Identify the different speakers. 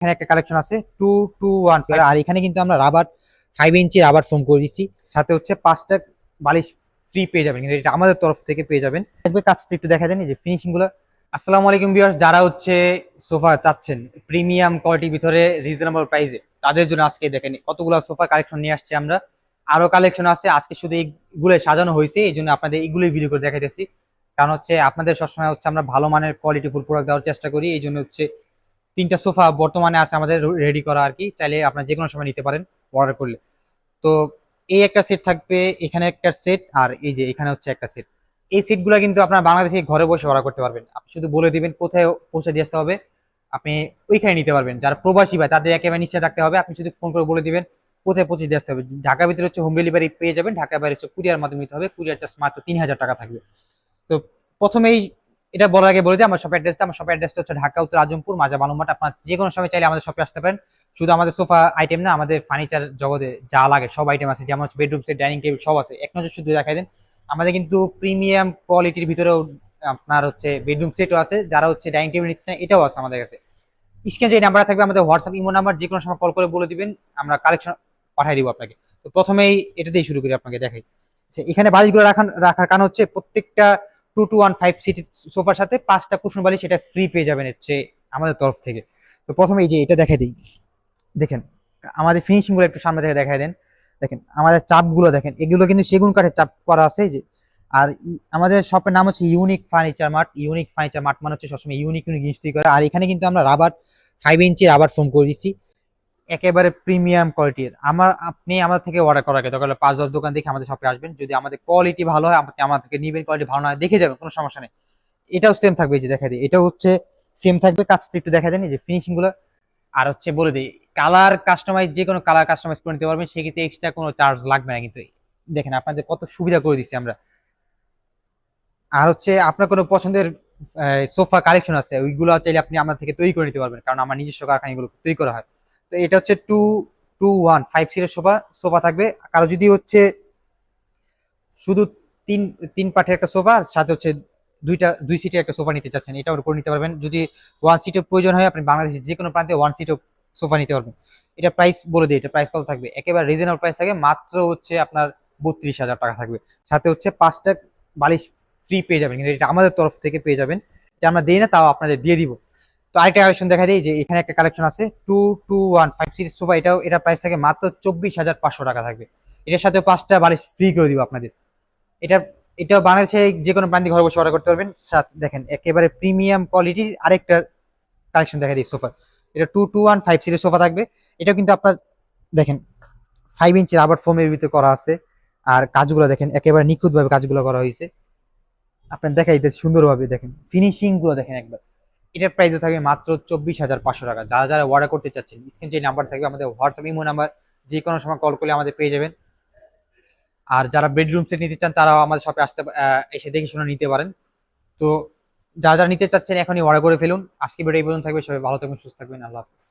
Speaker 1: এখানে একটা কালেকশন আছে টু টু ওয়ান আর এখানে কিন্তু আমরা rubber five inch rubber foam করে দিচ্ছি। সাথে হচ্ছে পাঁচটা বালিশ ফ্রি পেয়ে যাবেন কিন্তু এটা আমাদের তরফ থেকে পেয়ে যাবেন। দেখবে কাজটা একটু দেখা এই যে ফিনিশিংগুলো। আসসালামু আলাইকুম ভিউয়ার্স যারা হচ্ছে সোফা চাচ্ছেন প্রিমিয়াম কোয়ালিটির ভিতরে রিজনেবল প্রাইসে তাদের জন্য আজকে দেখেন কতগুলো সোফা কালেকশন নিয়ে আসছি আমরা। আরও কালেকশন আছে আজকে শুধু এইগুলো সাজানো হয়েছে এই জন্য আপনাদের এইগুলোই ভিডিও করে দেখাইতেছি। কারণ হচ্ছে আপনাদের সবসময় হচ্ছে আমরা ভালো মানের কোয়ালিটি ফুল প্রোডাক্ট দেওয়ার চেষ্টা করি এই জন্য হচ্ছে তিনটা সোফা বর্তমানে আছে আমাদের রেডি করা আর কি। চাইলে আপনার যে কোনো সময় নিতে পারেন অর্ডার করলে। তো এই একটা সেট থাকবে, এখানে একটা সেট আর এই যে এখানে হচ্ছে একটা সেট এই সিটগুলো কিন্তু আপনার বাংলাদেশে ঘরে বসে অর্ডার করতে পারবেন। আপনি শুধু বলে দিবেন কোথায় পৌঁছে দিয়ে আসতে হবে, আপনি ওইখানে নিতে পারবেন। যারা প্রবাসী ভাই, তাদের একেবারে নিচে থাকতে হবে। আপনি শুধু ফোন করে বলে দিবেন কোথায় পৌঁছে দিয়ে আসতে হবে। ঢাকার ভিতরে হচ্ছে হোম ডেলিভারি পেয়ে যাবেন। ঢাকার বাইরে হচ্ছে কুরিয়ার মাধ্যমে নিতে হবে। কুরিয়ার চার্জ মাত্র তিন হাজার টাকা থাকবে। তো প্রথমেই এটা বলার আগে বলে দিই আমার শপ অ্যাড্রেসটা আমার শপ অ্যাড্রেসটা হচ্ছে ঢাকা উত্তর আজমপুর মাজা বালুমাট আপনার যে কোনো সময় চাইলে আমাদের শপে আসতে পারেন। শুধু আমাদের সোফা আইটেম না আমাদের ফার্নিচার জগতে যা লাগে সব আইটেম আছে যেমন বেডরুম সেট ডাইনিং টেবিল সব আছে। এক নজর শুধু দেখাই দেন আমাদের কিন্তু প্রিমিয়াম কোয়ালিটির ভিতরেও আপনার হচ্ছে বেডরুম সেটও আছে যারা হচ্ছে ডাইনিং টেবিল নিচ্ছেন এটাও আছে আমাদের কাছে। স্ক্রিনে যে নাম্বার থাকবে আমাদের হোয়াটসঅ্যাপ ইমো নাম্বার যে কোনো সময় কল করে বলে দিবেন আমরা কালেকশন পাঠিয়ে দিব আপনাকে। তো প্রথমেই এটা দিয়ে শুরু করি আপনাকে দেখাই। আচ্ছা, এখানে রাখার রাখার কারণ হচ্ছে প্রত্যেকটা two two one five seater সোফার সাথে পাঁচটা কুশন বালিশ সেটা ফ্রি পেয়ে যাবেন হচ্ছে আমাদের তরফ থেকে। তো প্রথমে এই যে এটা দেখাই দিই। দেখেন, আমাদের ফিনিশিংগুলো একটু সামনে থেকে দেখাই দেন। দেখেন, আমাদের চাপগুলো দেখেন, এগুলো কিন্তু সেগুন কাঠের চাপ করা আছে যে। আর আমাদের শপের নাম হচ্ছে unique furniture mart unique furniture mart মানে হচ্ছে সবসময় ইউনিক ইউনিক জিনিস তৈরি করে। আর এখানে কিন্তু আমরা rubber five inch rubber foam করে দিচ্ছি। একেবারে প্রিমিয়াম কোয়ালিটির আমার, আপনি আমাদের থেকে অর্ডার করার আগে, দরকার পাঁচ, দশ দোকান দেখে আমাদের শপে আসবেন। যদি আমাদের কোয়ালিটি ভালো হয়, আপনি আমার থেকে নিবেন কোয়ালিটি ভালো না দেখে যাবেন, কোনো সমস্যা নেই। এটাও সেম থাকবে যে দেখা দিই। এটাও হচ্ছে সেম থাকবে, কাজটা একটু দেখা এই যে ফিনিশিংগুলো। আর হচ্ছে বলে দিই কালার কাস্টমাইজ যে কোনো কালার কাস্টমাইজ করে নিতে পারবেন, সেক্ষেত্রে এক্সট্রা কোনো চার্জ লাগবে না। কিন্তু দেখেন, আপনাদের কত সুবিধা করে দিচ্ছি আমরা। আর হচ্ছে আপনার কোনো পছন্দের সোফা কালেকশন আছে, ওইগুলো চাইলে আপনি আমার থেকে তৈরি করে নিতে পারবেন। কারণ আমার নিজস্ব কারখানা এগুলো তৈরি করা হয়। তো এটা হচ্ছে টু টু ওয়ান ফাইভ সিটের সোফা সোফা থাকবে। কারও যদি হচ্ছে শুধু তিন তিন পাঠের একটা সোফা সাথে হচ্ছে দুইটা, দুই সিটের একটা সোফা নিতে চাচ্ছেন, এটাও করে নিতে পারবেন। যদি ওয়ান সিটের প্রয়োজন হয়, আপনি বাংলাদেশের যে কোনো প্রান্তে ওয়ান সিটও সোফা নিতে পারবেন। এটা প্রাইস বলে দিই, এটা প্রাইস কত থাকবে? একেবারে রিজনেবল প্রাইস থাকে মাত্র হচ্ছে আপনার বত্রিশ হাজার টাকা থাকবে। সাথে হচ্ছে পাঁচটা বালিশ ফ্রি পেয়ে যাবেন, কিন্তু এটা আমাদের তরফ থেকে পেয়ে যাবেন। এটা আমরা দিই না, তাও আপনাদের দিয়ে দিব। তো আরেকটা কালেকশন দেখা দিই, যে এখানে একটা কালেকশন আছে two two one five series sofa এটাও, এটা প্রাইস থাকে মাত্র চব্বিশ হাজার পাঁচশো টাকা থাকবে। এটার সাথে পাঁচটা বালিশ ফ্রি করে দিব আপনাদের। এটা এটাও বাংলাদেশে যে কোনো প্রান্তিক ঘরে বসে অর্ডার করতে পারবেন। দেখেন, একেবারে প্রিমিয়াম কোয়ালিটির আরেকটা কালেকশন দেখা দিই সোফা এটা two two one five series sofa থাকবে। এটাও কিন্তু আপনার, দেখেন ফাইভ ইঞ্চি রাবার ফোমের ভিতরে করা আছে। আর কাজগুলো দেখেন, একেবারে নিখুঁতভাবে কাজগুলো করা হয়েছে। আপনার দেখাই সুন্দরভাবে, দেখেন ফিনিশিংগুলো দেখেন একবার। এটার প্রাইসে থাকবে মাত্র চব্বিশ হাজার পাঁচশো টাকা। যারা যারা অর্ডার করতে চাচ্ছেন স্ক্রিন যে নাম্বার থাকবে আমাদের হোয়াটসঅ্যাপ ইমো নাম্বার যে কোনো সময় কল করলে আমাদের পেয়ে যাবেন। আর যারা বেডরুম সেট নিতে চান, তারাও আমাদের শপে আসতে এসে দেখে শুনে নিতে পারেন। তো যারা যারা নিতে চাচ্ছেন, এখনই অর্ডার করে ফেলুন। আজকে ভিডিও এই পর্যন্ত থাকবে। সবাই ভালো থাকবেন, সুস্থ থাকবেন। আল্লাহ হাফিজ।